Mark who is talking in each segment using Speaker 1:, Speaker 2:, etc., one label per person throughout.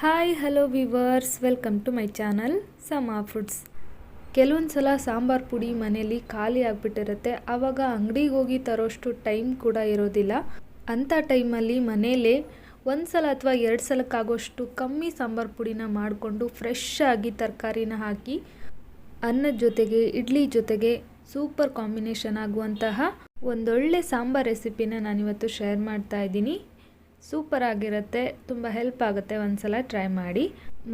Speaker 1: Hi hello viewers welcome to my channel Sama foods ಕೆಲವೊಂದು ಸಲ ಸಾಂಬಾರು ಪುಡಿ ಮನೇಲಿ ಖಾಲಿ ಆಗಿಬಿಟ್ಟಿರುತ್ತೆ. ಆವಾಗ ಅಂಗಡಿಗೆ ಹೋಗಿ ತರೋಷ್ಟು ಟೈಮ್ ಕೂಡ ಇರೋದಿಲ್ಲ. ಅಂಥ ಟೈಮಲ್ಲಿ ಮನೆಯಲ್ಲೇ ಒಂದು ಸಲ ಅಥವಾ ಎರಡು ಸಲಕ್ಕಾಗೋಷ್ಟು ಕಮ್ಮಿ ಸಾಂಬಾರು ಪುಡಿನ ಮಾಡಿಕೊಂಡು ಫ್ರೆಶ್ ಆಗಿ ತರಕಾರಿನ ಹಾಕಿ ಅನ್ನದ ಜೊತೆಗೆ, ಇಡ್ಲಿ ಜೊತೆಗೆ ಸೂಪರ್ ಕಾಂಬಿನೇಷನ್ ಆಗುವಂತಹ ಒಂದೊಳ್ಳೆ ಸಾಂಬಾರ್ ರೆಸಿಪಿನ ನಾನಿವತ್ತು ಶೇರ್ ಮಾಡ್ತಾ ಇದ್ದೀನಿ. ಸೂಪರ್ ಆಗಿರುತ್ತೆ, ತುಂಬ ಹೆಲ್ಪ್ ಆಗುತ್ತೆ ಒಂದ್ಸಲ ಟ್ರೈ ಮಾಡಿ.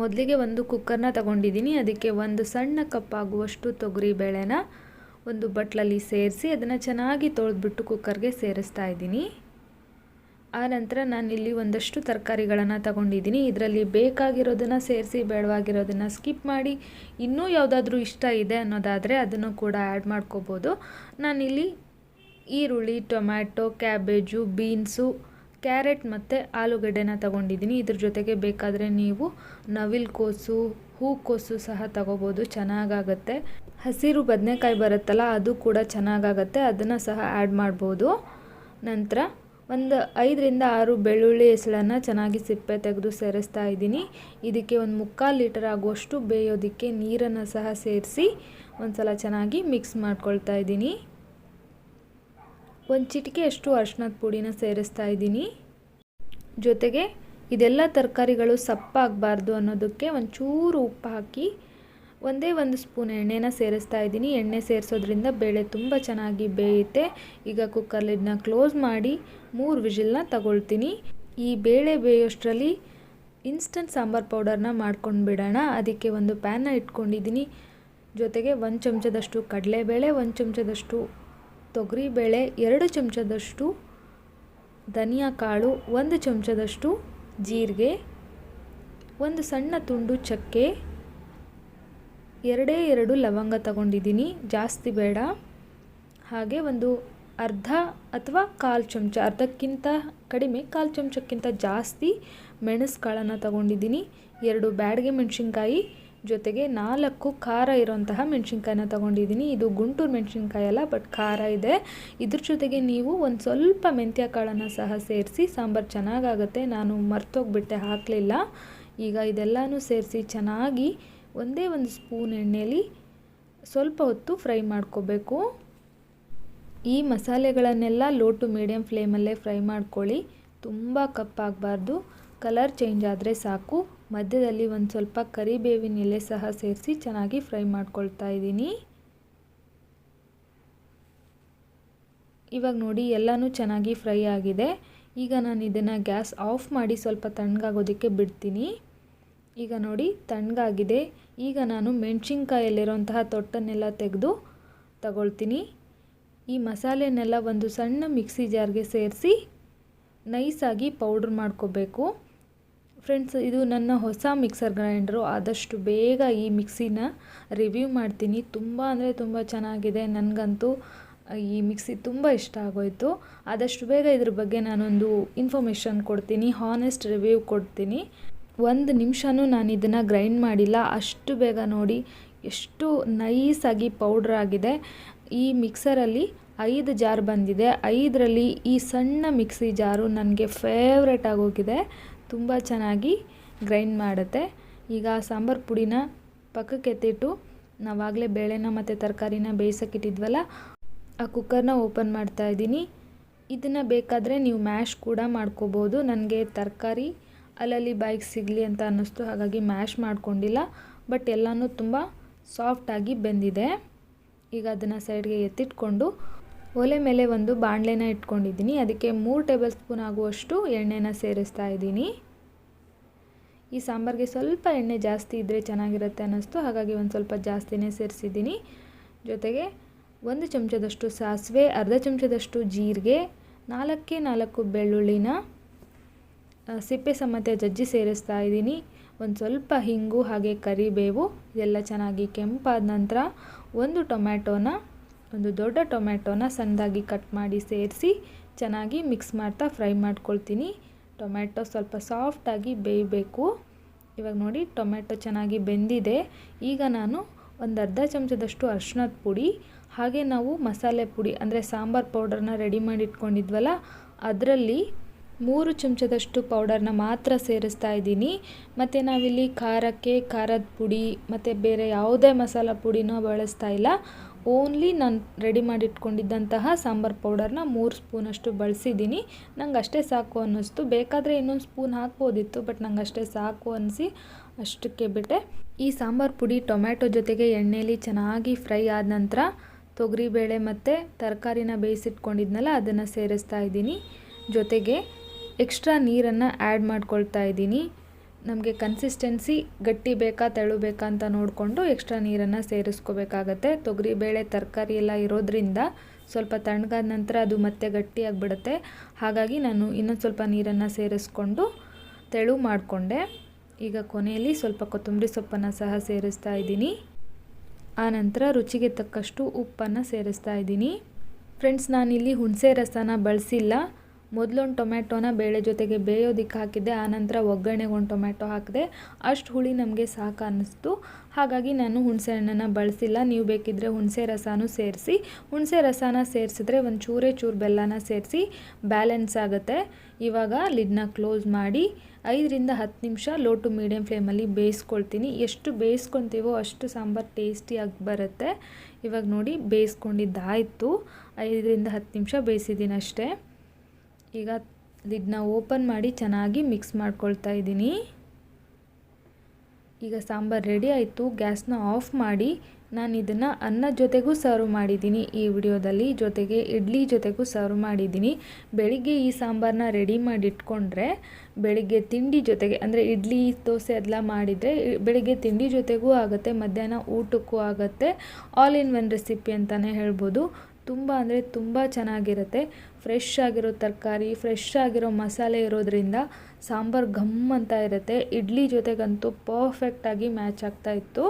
Speaker 1: ಮೊದಲಿಗೆ ಒಂದು ಕುಕ್ಕರ್ನ ತಗೊಂಡಿದ್ದೀನಿ ಅದಕ್ಕೆ ಒಂದು ಸಣ್ಣ ಕಪ್ ಆಗುವಷ್ಟು ತೊಗರಿ ಬೇಳೆನ ಒಂದು ಬಟ್ಲಲ್ಲಿ ಸೇರಿಸಿ ಅದನ್ನು ಚೆನ್ನಾಗಿ ತೊಳೆದ್ಬಿಟ್ಟು ಕುಕ್ಕರ್ಗೆ ಸೇರಿಸ್ತಾ ಇದ್ದೀನಿ. ಆನಂತರ ನಾನಿಲ್ಲಿ ಒಂದಷ್ಟು ತರಕಾರಿಗಳನ್ನು ತಗೊಂಡಿದ್ದೀನಿ ಇದರಲ್ಲಿ ಬೇಕಾಗಿರೋದನ್ನು ಸೇರಿಸಿ, ಬೇಡವಾಗಿರೋದನ್ನು ಸ್ಕಿಪ್ ಮಾಡಿ, ಇನ್ನೂ ಯಾವುದಾದ್ರೂ ಇಷ್ಟ ಇದೆ ಅನ್ನೋದಾದರೆ ಅದನ್ನು ಕೂಡ ಆ್ಯಡ್ ಮಾಡ್ಕೋಬೋದು. ನಾನಿಲ್ಲಿ ಈರುಳ್ಳಿ, ಟೊಮ್ಯಾಟೊ ಕ್ಯಾಬೇಜು ಬೀನ್ಸು ಕ್ಯಾರೆಟ್ ಮತ್ತು ಆಲೂಗಡ್ಡೆನ ತಗೊಂಡಿದ್ದೀನಿ. ಇದ್ರ ಜೊತೆಗೆ ಬೇಕಾದರೆ ನೀವು ನವಿಲು ಕೋಸು ಹೂಕೋಸು ಸಹ ತಗೋಬೋದು. ಚೆನ್ನಾಗಾಗತ್ತೆ. ಹಸಿರು ಬದನೆಕಾಯಿ ಬರುತ್ತಲ್ಲ, ಅದು ಕೂಡ ಚೆನ್ನಾಗಾಗತ್ತೆ. ಅದನ್ನು ಸಹ ಆ್ಯಡ್ ಮಾಡ್ಬೋದು. ನಂತರ ಒಂದು ಐದರಿಂದ ಆರು ಬೆಳ್ಳುಳ್ಳಿ ಹೆಸಳನ್ನು ಚೆನ್ನಾಗಿ ಸಿಪ್ಪೆ ತೆಗೆದು ಸೇರಿಸ್ತಾ ಇದ್ದೀನಿ. ಇದಕ್ಕೆ ಒಂದು ಮುಕ್ಕಾಲು ಲೀಟರ್ ಆಗುವಷ್ಟು ಬೇಯೋದಕ್ಕೆ ನೀರನ್ನು ಸಹ ಸೇರಿಸಿ ಒಂದು ಸಲ ಚೆನ್ನಾಗಿ ಮಿಕ್ಸ್ ಮಾಡ್ಕೊಳ್ತಾ ಇದ್ದೀನಿ. ಒಂದು ಚಿಟಿಕೆಯಷ್ಟು ಅರ್ಶಿನದ ಪುಡಿನ ಸೇರಿಸ್ತಾ ಇದ್ದೀನಿ. ಜೊತೆಗೆ ಇದೆಲ್ಲ ತರಕಾರಿಗಳು ಸಪ್ಪಾಗಬಾರ್ದು ಅನ್ನೋದಕ್ಕೆ ಒಂಚೂರು ಉಪ್ಪು ಹಾಕಿ ಒಂದೇ ಒಂದು ಸ್ಪೂನ್ ಎಣ್ಣೆನ ಸೇರಿಸ್ತಾ ಇದ್ದೀನಿ. ಎಣ್ಣೆ ಸೇರಿಸೋದ್ರಿಂದ ಬೇಳೆ ತುಂಬ ಚೆನ್ನಾಗಿ ಬೇಯುತ್ತೆ. ಈಗ ಕುಕ್ಕರ್ ಲಿಡ್ನ ಕ್ಲೋಸ್ ಮಾಡಿ ಮೂರು ವಿಜಿಲ್ನ ತಗೊಳ್ತೀನಿ. ಈ ಬೇಳೆ ಬೇಯೋಷ್ಟರಲ್ಲಿ ಇನ್ಸ್ಟಂಟ್ ಸಾಂಬಾರು ಪೌಡರ್ನ ಮಾಡ್ಕೊಂಡು ಬಿಡೋಣ. ಅದಕ್ಕೆ ಒಂದು ಪ್ಯಾನ್ನ ಇಟ್ಕೊಂಡಿದ್ದೀನಿ. ಜೊತೆಗೆ ಒಂದು ಚಮಚದಷ್ಟು ಕಡಲೆಬೇಳೆ, ಒಂದು ಚಮಚದಷ್ಟು ತೊಗರಿಬೇಳೆ ಎರಡು ಚಮಚದಷ್ಟು, ಧನಿಯಾ ಕಾಳು ಒಂದು ಚಮಚದಷ್ಟು, ಜೀರಿಗೆ ಒಂದು ಸಣ್ಣ ತುಂಡು ಚಕ್ಕೆ, ಎರಡೇ ಎರಡು ಲವಂಗ ತಗೊಂಡಿದ್ದೀನಿ, ಜಾಸ್ತಿ ಬೇಡ. ಹಾಗೆ ಒಂದು ಅರ್ಧ ಅಥವಾ ಕಾಲು ಚಮಚ, ಅರ್ಧಕ್ಕಿಂತ ಕಡಿಮೆ, ಕಾಲು ಚಮಚಕ್ಕಿಂತ ಜಾಸ್ತಿ ಮೆಣಸು ಕಾಳನ್ನು ತಗೊಂಡಿದ್ದೀನಿ. ಎರಡು ಬ್ಯಾಡಗೆ ಮೆಣಸಿನ್ಕಾಯಿ ಜೊತೆಗೆ ನಾಲ್ಕು ಖಾರ ಇರೋಂತಹ ಮೆಣಸಿನ್ಕಾಯಿನ ತೊಗೊಂಡಿದ್ದೀನಿ. ಇದು ಗುಂಟೂರು ಮೆಣಸಿನ್ಕಾಯಿ ಅಲ್ಲ ಬಟ್ ಖಾರ ಇದೆ. ಇದ್ರ ಜೊತೆಗೆ ನೀವು ಒಂದು ಸ್ವಲ್ಪ ಮೆಂತ್ಯ ಕಾಳನ್ನು ಸಹ ಸೇರಿಸಿ, ಸಾಂಬಾರು ಚೆನ್ನಾಗಾಗುತ್ತೆ. ನಾನು ಮರ್ತೋಗ್ಬಿಟ್ಟೆ, ಹಾಕಲಿಲ್ಲ. ಈಗ ಇದೆಲ್ಲನೂ ಸೇರಿಸಿ ಚೆನ್ನಾಗಿ ಒಂದೇ ಒಂದು ಸ್ಪೂನ್ ಎಣ್ಣೆಯಲ್ಲಿ ಸ್ವಲ್ಪ ಹೊತ್ತು ಫ್ರೈ ಮಾಡ್ಕೋಬೇಕು. ಈ ಮಸಾಲೆಗಳನ್ನೆಲ್ಲ ಲೋ ಟು ಮೀಡಿಯಮ್ ಫ್ಲೇಮಲ್ಲೇ ಫ್ರೈ ಮಾಡ್ಕೊಳ್ಳಿ. ತುಂಬ ಕಪ್ಪಾಗಬಾರ್ದು. ಕಲರ್ ಚೇಂಜ್ ಆದರೆ ಸಾಕು. ಮಧ್ಯದಲ್ಲಿ ಒಂದು ಸ್ವಲ್ಪ ಕರಿಬೇವಿನ ಎಲೆ ಸಹ ಸೇರಿಸಿ ಚೆನ್ನಾಗಿ ಫ್ರೈ ಮಾಡ್ಕೊಳ್ತಾ ಇದ್ದೀನಿ. ಇವಾಗ ನೋಡಿ ಎಲ್ಲನೂ ಚೆನ್ನಾಗಿ ಫ್ರೈ ಆಗಿದೆ. ಈಗ ನಾನು ಇದನ್ನು ಗ್ಯಾಸ್ ಆಫ್ ಮಾಡಿ ಸ್ವಲ್ಪ ತಣ್ಣಗಾಗೋದಕ್ಕೆ ಬಿಡ್ತೀನಿ. ಈಗ ನೋಡಿ ತಣ್ಣಗಾಗಿದೆ. ಈಗ ನಾನು ಮೆಣಸಿನ್ಕಾಯಲ್ಲಿರೋಂತಹ ತೊಟ್ಟನ್ನೆಲ್ಲ ತೆಗೆದು ತಗೊಳ್ತೀನಿ. ಈ ಮಸಾಲೆನೆಲ್ಲ ಒಂದು ಸಣ್ಣ ಮಿಕ್ಸಿ ಜಾರ್ಗೆ ಸೇರಿಸಿ ನೈಸಾಗಿ ಪೌಡ್ರ್ ಮಾಡ್ಕೋಬೇಕು. ಫ್ರೆಂಡ್ಸ್ ಇದು ನನ್ನ ಹೊಸ ಮಿಕ್ಸರ್ ಗ್ರೈಂಡರು ಆದಷ್ಟು ಬೇಗ ಈ ಮಿಕ್ಸಿನ ರಿವ್ಯೂ ಮಾಡ್ತೀನಿ. ತುಂಬ ಅಂದರೆ ತುಂಬ ಚೆನ್ನಾಗಿದೆ. ನನಗಂತೂ ಈ ಮಿಕ್ಸಿ ತುಂಬ ಇಷ್ಟ ಆಗೋಯಿತು. ಆದಷ್ಟು ಬೇಗ ಇದ್ರ ಬಗ್ಗೆ ನಾನೊಂದು ಇನ್ಫಾರ್ಮೇಷನ್ ಕೊಡ್ತೀನಿ. ಹಾನೆಸ್ಟ್ ರಿವ್ಯೂ ಕೊಡ್ತೀನಿ. ಒಂದು ನಿಮಿಷನೂ ನಾನು ಇದನ್ನು ಗ್ರೈಂಡ್ ಮಾಡಿಲ್ಲ. ಅಷ್ಟು ಬೇಗ ನೋಡಿ, ಎಷ್ಟು ನೈಸಾಗಿ ಪೌಡ್ರ್ ಆಗಿದೆ. ಈ ಮಿಕ್ಸರಲ್ಲಿ ಐದು ಜಾರ್ ಬಂದಿದೆ. ಐದರಲ್ಲಿ ಈ ಸಣ್ಣ ಮಿಕ್ಸಿ ಜಾರು ನನಗೆ ಫೇವ್ರೆಟ್ ಆಗೋಗಿದೆ. ತುಂಬ ಚೆನ್ನಾಗಿ ಗ್ರೈಂಡ್ ಮಾಡುತ್ತೆ. ಈಗ ಸಾಂಬಾರು ಪುಡಿನ ಪಕ್ಕಕ್ಕೆ ಎತ್ತಿಟ್ಟು ನಾವಾಗಲೇ ಬೇಳೆನ ಮತ್ತು ತರಕಾರಿನ ಬೇಯಿಸೋಕ್ಕಿಟ್ಟಿದ್ವಲ್ಲ, ಆ ಕುಕ್ಕರ್ನ ಓಪನ್ ಮಾಡ್ತಾ ಇದ್ದೀನಿ. ಇದನ್ನು ಬೇಕಾದರೆ ನೀವು ಮ್ಯಾಶ್ ಕೂಡ ಮಾಡ್ಕೋಬೋದು. ನನಗೆ ತರಕಾರಿ ಅಲ್ಲಲ್ಲಿ ಬಾಯಿಗೆ ಸಿಗಲಿ ಅಂತ ಅನ್ನಿಸ್ತು, ಹಾಗಾಗಿ ಮ್ಯಾಶ್ ಮಾಡ್ಕೊಂಡಿಲ್ಲ. ಬಟ್ ಎಲ್ಲನೂ ತುಂಬ ಸಾಫ್ಟಾಗಿ ಬೆಂದಿದೆ. ಈಗ ಅದನ್ನು ಸೈಡ್ಗೆ ಎತ್ತಿಟ್ಕೊಂಡು ಒಲೆ ಮೇಲೆ ಒಂದು ಬಾಣಲೆನ ಇಟ್ಕೊಂಡಿದ್ದೀನಿ. ಅದಕ್ಕೆ ಮೂರು ಟೇಬಲ್ ಸ್ಪೂನ್ ಆಗುವಷ್ಟು ಎಣ್ಣೆನ ಸೇರಿಸ್ತಾ ಇದ್ದೀನಿ. ಈ ಸಾಂಬಾರಿಗೆ ಸ್ವಲ್ಪ ಎಣ್ಣೆ ಜಾಸ್ತಿ ಇದ್ದರೆ ಚೆನ್ನಾಗಿರುತ್ತೆ ಅನ್ನಿಸ್ತು. ಹಾಗಾಗಿ ಒಂದು ಸ್ವಲ್ಪ ಜಾಸ್ತಿನೇ ಸೇರಿಸಿದ್ದೀನಿ. ಜೊತೆಗೆ ಒಂದು ಚಮಚದಷ್ಟು ಸಾಸಿವೆ, ಅರ್ಧ ಚಮಚದಷ್ಟು ಜೀರಿಗೆ, ನಾಲ್ಕೇ ನಾಲ್ಕು ಬೆಳ್ಳುಳ್ಳಿನ ಸಿಪ್ಪೆ ಸಮೇತ ಜಜ್ಜಿ ಸೇರಿಸ್ತಾ ಇದ್ದೀನಿ. ಒಂದು ಸ್ವಲ್ಪ ಹಿಂಗು ಹಾಗೆ ಕರಿಬೇವು, ಇದೆಲ್ಲ ಚೆನ್ನಾಗಿ ಕೆಂಪಾದ ನಂತರ ಒಂದು ಟೊಮ್ಯಾಟೋನ ಒಂದು ದೊಡ್ಡ ಟೊಮ್ಯಾಟೋನ ಸಣ್ಣದಾಗಿ ಕಟ್ ಮಾಡಿ ಸೇರಿಸಿ ಚೆನ್ನಾಗಿ ಮಿಕ್ಸ್ ಮಾಡ್ತಾ ಫ್ರೈ ಮಾಡ್ಕೊಳ್ತೀನಿ. ಟೊಮ್ಯಾಟೊ ಸ್ವಲ್ಪ ಸಾಫ್ಟಾಗಿ ಬೇಯಬೇಕು. ಇವಾಗ ನೋಡಿ ಟೊಮ್ಯಾಟೊ ಚೆನ್ನಾಗಿ ಬೆಂದಿದೆ. ಈಗ ನಾನು ಒಂದು ಅರ್ಧ ಚಮಚದಷ್ಟು ಅರ್ಶಿನದ ಪುಡಿ, ಹಾಗೆ ನಾವು ಮಸಾಲೆ ಪುಡಿ ಅಂದರೆ ಸಾಂಬಾರು ಪೌಡರ್ನ ರೆಡಿ ಮಾಡಿ ಇಟ್ಕೊಂಡಿದ್ವಲ್ಲ, ಅದರಲ್ಲಿ ಮೂರು ಚಮಚದಷ್ಟು ಪೌಡರ್ನ ಮಾತ್ರ ಸೇರಿಸ್ತಾ ಇದ್ದೀನಿ. ಮತ್ತು ನಾವಿಲ್ಲಿ ಖಾರಕ್ಕೆ ಖಾರದ ಪುಡಿ, ಮತ್ತು ಬೇರೆ ಯಾವುದೇ ಮಸಾಲ ಪುಡಿನೂ ಬಳಸ್ತಾ ಇಲ್ಲ. ಓನ್ಲಿ ನಾನು ರೆಡಿ ಮಾಡಿಟ್ಕೊಂಡಿದ್ದಂತಹ ಸಾಂಬಾರು ಪೌಡರ್ನ ಮೂರು ಸ್ಪೂನಷ್ಟು ಬಳಸಿದ್ದೀನಿ. ನಂಗೆ ಅಷ್ಟೇ ಸಾಕು ಅನ್ನಿಸ್ತು. ಬೇಕಾದರೆ ಇನ್ನೊಂದು ಸ್ಪೂನ್ ಹಾಕ್ಬೋದಿತ್ತು, ಬಟ್ ನಂಗೆ ಅಷ್ಟೇ ಸಾಕು ಅನಿಸಿ ಅಷ್ಟಕ್ಕೆ ಬಿಟ್ಟೆ. ಈ ಸಾಂಬಾರು ಪುಡಿ ಟೊಮ್ಯಾಟೊ ಜೊತೆಗೆ ಎಣ್ಣೆಯಲ್ಲಿ ಚೆನ್ನಾಗಿ ಫ್ರೈ ಆದ ನಂತರ ತೊಗರಿಬೇಳೆ ಮತ್ತು ತರಕಾರಿನ ಬೇಯಿಸಿಟ್ಕೊಂಡಿದ್ನಲ್ಲ, ಅದನ್ನು ಸೇರಿಸ್ತಾ ಇದ್ದೀನಿ. ಜೊತೆಗೆ ಎಕ್ಸ್ಟ್ರಾ ನೀರನ್ನು ಆ್ಯಡ್ ಮಾಡ್ಕೊಳ್ತಾ ಇದ್ದೀನಿ. ನಮಗೆ ಕನ್ಸಿಸ್ಟೆನ್ಸಿ ಗಟ್ಟಿ ಬೇಕಾ, ತೆಳು ಬೇಕಾ ಅಂತ ನೋಡಿಕೊಂಡು ಎಕ್ಸ್ಟ್ರಾ ನೀರನ್ನು ಸೇರಿಸ್ಕೋಬೇಕಾಗತ್ತೆ. ತೊಗರಿಬೇಳೆ ತರಕಾರಿ ಎಲ್ಲ ಇರೋದ್ರಿಂದ ಸ್ವಲ್ಪ ತಣ್ಣಗಾದ ನಂತರ ಅದು ಮತ್ತೆ ಗಟ್ಟಿಯಾಗಿಬಿಡುತ್ತೆ. ಹಾಗಾಗಿ ನಾನು ಇನ್ನೊಂದು ಸ್ವಲ್ಪ ನೀರನ್ನು ಸೇರಿಸ್ಕೊಂಡು ತೆಳು ಮಾಡಿಕೊಂಡೆ. ಈಗ ಕೊನೆಯಲ್ಲಿ ಸ್ವಲ್ಪ ಕೊತ್ತಂಬರಿ ಸೊಪ್ಪನ್ನು ಸಹ ಸೇರಿಸ್ತಾ ಇದ್ದೀನಿ. ಆನಂತರ ರುಚಿಗೆ ತಕ್ಕಷ್ಟು ಉಪ್ಪನ್ನು ಸೇರಿಸ್ತಾ ಇದ್ದೀನಿ. ಫ್ರೆಂಡ್ಸ್ ನಾನಿಲ್ಲಿ ಹುಣಸೆ ರಸನ ಬಳಸಿಲ್ಲ. ಮೊದಲೊಂದು ಟೊಮ್ಯಾಟೋನ ಬೇಳೆ ಜೊತೆಗೆ ಬೇಯೋದಿಕ್ಕೆ ಹಾಕಿದ್ದೆ ಆನಂತರ ಒಗ್ಗರಣೆಗೆ ಒಂದು ಟೊಮ್ಯಾಟೊ ಹಾಕಿದೆ. ಅಷ್ಟು ಹುಳಿ ನಮಗೆ ಸಾಕು ಅನ್ನಿಸ್ತು. ಹಾಗಾಗಿ ನಾನು ಹುಣಸೆ ಹಣ್ಣನ್ನು ಬಳಸಿಲ್ಲ. ನೀವು ಬೇಕಿದ್ದರೆ ಹುಣಸೆ ರಸನೂ ಸೇರಿಸಿ, ಹುಣಸೆ ರಸನ ಸೇರಿಸಿದ್ರೆ ಒಂದು ಚೂರೇ ಚೂರು ಬೆಲ್ಲನ ಸೇರಿಸಿ ಬ್ಯಾಲೆನ್ಸ್ ಆಗುತ್ತೆ. ಇವಾಗ ಲಿಡ್ನ ಕ್ಲೋಸ್ ಮಾಡಿ ಐದರಿಂದ ಹತ್ತು ನಿಮಿಷ ಲೋ ಟು ಮೀಡಿಯಮ್ ಫ್ಲೇಮಲ್ಲಿ ಬೇಯಿಸ್ಕೊಳ್ತೀನಿ. ಎಷ್ಟು ಬೇಯಿಸ್ಕೊತೀವೋ ಅಷ್ಟು ಸಾಂಬಾರು ಟೇಸ್ಟಿಯಾಗಿ ಬರುತ್ತೆ. ಇವಾಗ ನೋಡಿ ಬೇಯಿಸ್ಕೊಂಡಿದ್ದಾಯಿತು. ಐದರಿಂದ ಹತ್ತು ನಿಮಿಷ ಬೇಯಿಸಿದ್ದೀನಿ ಅಷ್ಟೇ ಈಗ ಇದನ್ನ ಓಪನ್ ಮಾಡಿ ಚೆನ್ನಾಗಿ ಮಿಕ್ಸ್ ಮಾಡ್ಕೊಳ್ತಾ ಇದ್ದೀನಿ. ಈಗ ಸಾಂಬಾರು ರೆಡಿ ಆಯಿತು. ಗ್ಯಾಸ್ನ ಆಫ್ ಮಾಡಿ ನಾನು ಇದನ್ನು ಅನ್ನ ಜೊತೆಗೂ ಸರ್ವ್ ಮಾಡಿದ್ದೀನಿ. ಈ ವಿಡಿಯೋದಲ್ಲಿ ಜೊತೆಗೆ ಇಡ್ಲಿ ಜೊತೆಗೂ ಸರ್ವ್ ಮಾಡಿದ್ದೀನಿ. ಬೆಳಿಗ್ಗೆ ಈ ಸಾಂಬಾರನ್ನ ರೆಡಿ ಮಾಡಿ ಇಟ್ಕೊಂಡ್ರೆ ಬೆಳಿಗ್ಗೆ ತಿಂಡಿ ಜೊತೆಗೆ ಅಂದರೆ ಇಡ್ಲಿ, ದೋಸೆ ಅದೆಲ್ಲ ಮಾಡಿದರೆ ಬೆಳಿಗ್ಗೆ ತಿಂಡಿ ಜೊತೆಗೂ ಆಗುತ್ತೆ, ಮಧ್ಯಾಹ್ನ ಊಟಕ್ಕೂ ಆಗುತ್ತೆ. ಆಲ್ ಇನ್ ಒನ್ ರೆಸಿಪಿ ಅಂತಲೇ ಹೇಳ್ಬೋದು. ತುಂಬ ಅಂದರೆ ತುಂಬ ಚೆನ್ನಾಗಿರುತ್ತೆ. ಫ್ರೆಶ್ ಆಗಿರೋ ತರಕಾರಿ ಫ್ರೆಶ್ ಆಗಿರೋ ಮಸಾಲೆ ಇರೋದ್ರಿಂದ ಸಾಂಬಾರು ಘಮ್ ಅಂತ ಇರುತ್ತೆ. ಇಡ್ಲಿ ಜೊತೆಗಂತೂ ಪರ್ಫೆಕ್ಟಾಗಿ ಮ್ಯಾಚ್ ಆಗ್ತಾ ಇತ್ತು.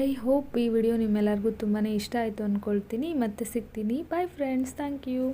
Speaker 1: ಐ ಹೋಪ್ ಈ ವಿಡಿಯೋ ನಿಮ್ಮೆಲ್ಲರಿಗೂ ತುಂಬಾ ಇಷ್ಟ ಆಯಿತು ಅಂದ್ಕೊಳ್ತೀನಿ ಮತ್ತೆ ಸಿಗ್ತೀನಿ. Bye friends thank you